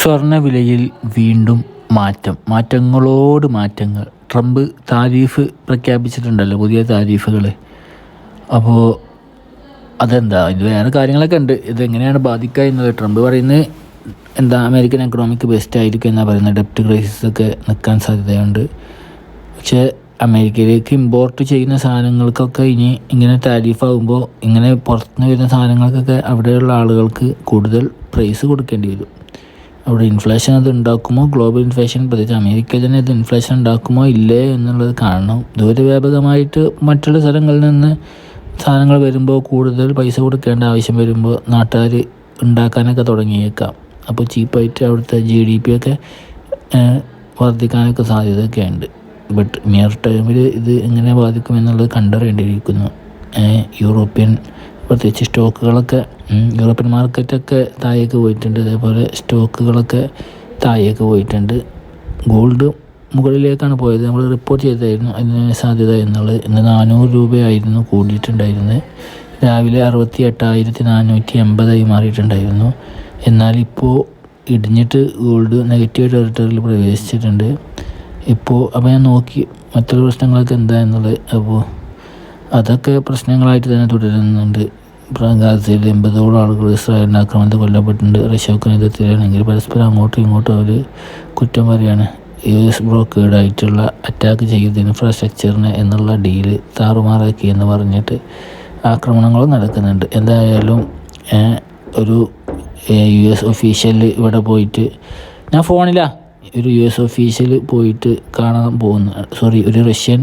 സ്വർണവിലയിൽ വീണ്ടും മാറ്റം. മാറ്റങ്ങളോട് മാറ്റങ്ങൾ. ട്രംപ് താരീഫ് പ്രഖ്യാപിച്ചിട്ടുണ്ടല്ലോ പുതിയ താരീഫുകൾ അപ്പോൾ അതെന്താ? ഇത് വേറെ കാര്യങ്ങളൊക്കെ ഉണ്ട്. ഇതെങ്ങനെയാണ് ബാധിക്കുക എന്നത്? ട്രംപ് പറയുന്നത് എന്താ അമേരിക്കൻ എക്കണോമിക്ക് ബെസ്റ്റ് ആയിരിക്കും എന്നാണ് പറയുന്നത്. ഡെപ്റ്റ് ക്രൈസിസ് ഒക്കെ നിൽക്കാൻ സാധ്യതയുണ്ട്. പക്ഷേ അമേരിക്കയിലേക്ക് ഇമ്പോർട്ട് ചെയ്യുന്ന സാധനങ്ങൾക്കൊക്കെ ഇനി ഇങ്ങനെ താരിഫ് ആകുമ്പോൾ ഇങ്ങനെ പുറത്തുനിന്ന് വരുന്ന സാധനങ്ങൾക്കൊക്കെ അവിടെയുള്ള ആളുകൾക്ക് കൂടുതൽ പ്രൈസ് കൊടുക്കേണ്ടി വരും. അവിടെ ഇൻഫ്ലേഷൻ അത് ഉണ്ടാക്കുമോ? ഗ്ലോബൽ ഇൻഫ്ലേഷൻ പ്രത്യേകിച്ച് അമേരിക്കയിൽ തന്നെ ഇത് ഇൻഫ്ലേഷൻ ഉണ്ടാക്കുമോ? ഇല്ലേ? എന്നുള്ളത് കാണണം. ദൂരവ്യാപകമായിട്ട് മറ്റുള്ള സ്ഥലങ്ങളിൽ നിന്ന് സാധനങ്ങൾ വരുമ്പോൾ കൂടുതൽ പൈസ കൊടുക്കേണ്ട ആവശ്യം വരുമ്പോൾ നാട്ടുകാർ ഉണ്ടാക്കാനൊക്കെ തുടങ്ങിയേക്കാം. അപ്പോൾ ചീപ്പായിട്ട് അവിടുത്തെ ജി ഡി പി ഒക്കെ വർദ്ധിക്കാനൊക്കെ സാധ്യതയൊക്കെ ഉണ്ട്. ബട്ട് നിയർ ടൈമിൽ ഇത് എങ്ങനെ ബാധിക്കുമെന്നുള്ളത് കണ്ടറിയേണ്ടിയിരിക്കുന്നു. യൂറോപ്യൻ പ്രത്യേകിച്ച് സ്റ്റോക്കുകളൊക്കെ യൂറോപ്യൻ മാർക്കറ്റൊക്കെ താഴേക്ക് പോയിട്ടുണ്ട്. അതേപോലെ സ്റ്റോക്കുകളൊക്കെ താഴേക്ക് പോയിട്ടുണ്ട്. ഗോൾഡ് മുകളിലേക്കാണ് പോയത്. നമ്മൾ റിപ്പോർട്ട് ചെയ്തായിരുന്നു അതിന് സാധ്യത എന്നുള്ളത്. ഇന്ന് നാനൂറ് രൂപയായിരുന്നു കൂടിയിട്ടുണ്ടായിരുന്നത്. രാവിലെ അറുപത്തി എട്ടായിരത്തി നാനൂറ്റി എൺപതായി മാറിയിട്ടുണ്ടായിരുന്നു. എന്നാൽ ഇപ്പോൾ ഇടിഞ്ഞിട്ട് ഗോൾഡ് നെഗറ്റീവ് ടെറിട്ടറിയിൽ പ്രവേശിച്ചിട്ടുണ്ട്. ഇപ്പോൾ അപ്പോൾ ഞാൻ നോക്കി മറ്റുള്ള പ്രശ്നങ്ങളൊക്കെ എന്താ എന്നുള്ളത്. അപ്പോൾ അതൊക്കെ പ്രശ്നങ്ങളായിട്ട് തന്നെ തുടരുന്നുണ്ട്. ഗാസയിൽ എൺപതോളം ആളുകൾ ഇസ്രായേലിന്റെ ആക്രമണത്തിൽ കൊല്ലപ്പെട്ടിട്ടുണ്ട്. റഷ്യ യുദ്ധത്തിലാണെങ്കിൽ പരസ്പരം അങ്ങോട്ടും ഇങ്ങോട്ടും അവർ കുറ്റം പറയുകയാണ് യു എസ് ബ്രോക്കേഡ് ആയിട്ടുള്ള അറ്റാക്ക് ചെയ്ത ഇൻഫ്രാസ്ട്രക്ചറിന് എന്നുള്ള ഡീൽ താറുമാറാക്കി എന്ന് പറഞ്ഞിട്ട് ആക്രമണങ്ങൾ നടക്കുന്നുണ്ട്. എന്തായാലും ഒരു യു എസ് ഒഫീഷ്യൽ ഇവിടെ പോയിട്ട് ഞാൻ ഫോണിലാണ് ഒരു യു എസ് ഒഫീഷ്യൽ പോയിട്ട് കാണാൻ പോകുന്നു സോറി ഒരു റഷ്യൻ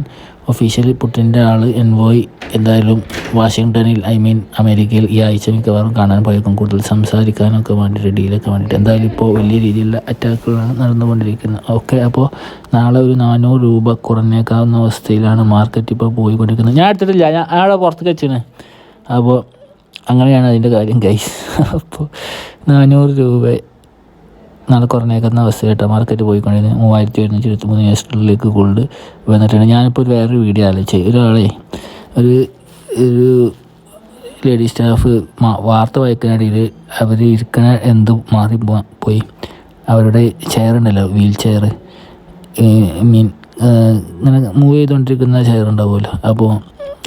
ഒഫീഷ്യൽ പുട്ടിന്റെ ആൾ എൻവോയ് എന്തായാലും വാഷിങ്ടണിൽ ഐ മീൻ അമേരിക്കയിൽ ഈ ആഴ്ച മിക്കവാറും കാണാൻ പോയേക്കും. കൂടുതൽ സംസാരിക്കാനൊക്കെ വേണ്ടി ഡീലൊക്കെ വേണ്ടിയിട്ട് എന്തായാലും ഇപ്പോൾ വലിയ രീതിയിലുള്ള അറ്റാക്കുകളാണ് നടന്നുകൊണ്ടിരിക്കുന്നത്. ഓക്കെ അപ്പോൾ നാളെ ഒരു നാനൂറ് രൂപ കുറഞ്ഞേക്കാവുന്ന അവസ്ഥയിലാണ് മാർക്കറ്റ് ഇപ്പോൾ പോയിക്കൊണ്ടിരിക്കുന്നത്. ഞാൻ എടുത്തിട്ടില്ല. ഞാൻ ആളെ പുറത്തേക്ക് വെച്ചാണ്. അപ്പോൾ അങ്ങനെയാണ് അതിന്റെ കാര്യം കൈ അപ്പോൾ നാനൂറ് രൂപ നാളെ കുറഞ്ഞേക്കുന്ന അവസ്ഥയായിട്ട് മാർക്കറ്റ് പോയിക്കൊണ്ടിരുന്നത് മൂവായിരത്തി എഴുന്നൂറ്റി ഇരുപത്തി മൂന്ന് യൂസ് ഗോൾഡ് വന്നിട്ടുണ്ട്. ഞാനിപ്പോൾ ഒരു വേറൊരു വീഡിയോ ആലോചിച്ച്. ഒരാളെ ഒരു ഒരു ലേഡി സ്റ്റാഫ് വാർത്ത വായിക്കുന്നതിടയിൽ അവർ ഇരിക്കുന്ന എന്ത് മാറി പോയി. അവരുടെ ചെയർ ഉണ്ടല്ലോ വീൽ ചെയർ മീൻ ഇങ്ങനെ മൂവ് ചെയ്തുകൊണ്ടിരിക്കുന്ന ചെയർ ഉണ്ടാവുമല്ലോ. അപ്പോൾ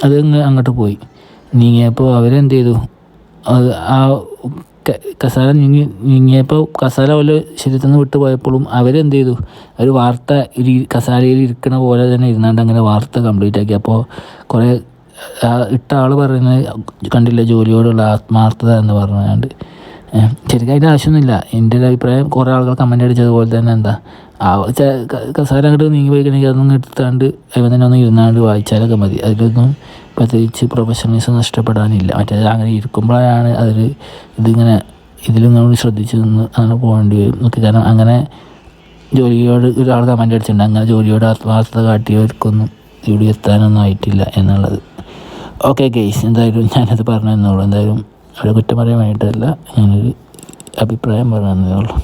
അത് അങ്ങോട്ട് പോയി. നീങ്ങിയപ്പോൾ അവരെന്ത് ചെയ്തു? അത് ആ കസാല നീങ്ങി നീങ്ങിയപ്പോൾ കസാല പോലെ ശരീരത്തിൽ നിന്ന് വിട്ടു പോയപ്പോഴും അവരെന്ത് ചെയ്തു ഒരു വാർത്ത ഇരി കസാലയിൽ ഇരിക്കണ പോലെ തന്നെ ഇരുന്നാണ്ട് അങ്ങനെ വാർത്ത കംപ്ലീറ്റ് ആക്കി. അപ്പോൾ കുറേ ഇട്ട ആൾ പറയുന്നത് കണ്ടില്ല? ജോലിയോടുള്ള ആത്മാർത്ഥത എന്ന് പറഞ്ഞുകൊണ്ട് ശരിക്കും അതിന്റെ ആവശ്യമൊന്നുമില്ല. എന്റെ ഒരു അഭിപ്രായം കുറേ ആളുകൾ കമന്റ് അടിച്ചതുപോലെ തന്നെ എന്താ? ആ കസാര അങ്ങോട്ട് നീങ്ങി പോയിക്കണമെങ്കിൽ അതൊന്നും എടുത്താണ്ട് അതിൽ തന്നെ ഒന്ന് ഇരുന്നാണ്ട് വായിച്ചാലൊക്കെ മതി. അതിലൊന്നും പ്രത്യേകിച്ച് പ്രൊഫഷണലിസം നഷ്ടപ്പെടാനില്ല. മറ്റേത് അങ്ങനെ ഇരിക്കുമ്പോഴാണ് അതിൽ ഇതിങ്ങനെ ഇതിലും നമ്മൾ ശ്രദ്ധിച്ച് നിന്ന് അങ്ങനെ പോകേണ്ടി വരും. ഒക്കെ കാരണം അങ്ങനെ ജോലിയോട് ഒരാൾ കമന്റ് അടിച്ചിട്ടുണ്ട്. അങ്ങനെ ജോലിയോട് ആത്മാർത്ഥത കാട്ടിയവർക്കൊന്നും ഇവിടെ എത്താനൊന്നും ആയിട്ടില്ല എന്നുള്ളത്. ഓക്കെ ഗെയ്സ് എന്തായാലും ഞാനത് പറഞ്ഞു തന്നോളൂ എന്തായാലും അവിടെ കുറ്റം പറയാൻ വേണ്ടിയിട്ടല്ല ഞാനൊരു അഭിപ്രായം പറഞ്ഞു തന്നേ ഉള്ളൂ.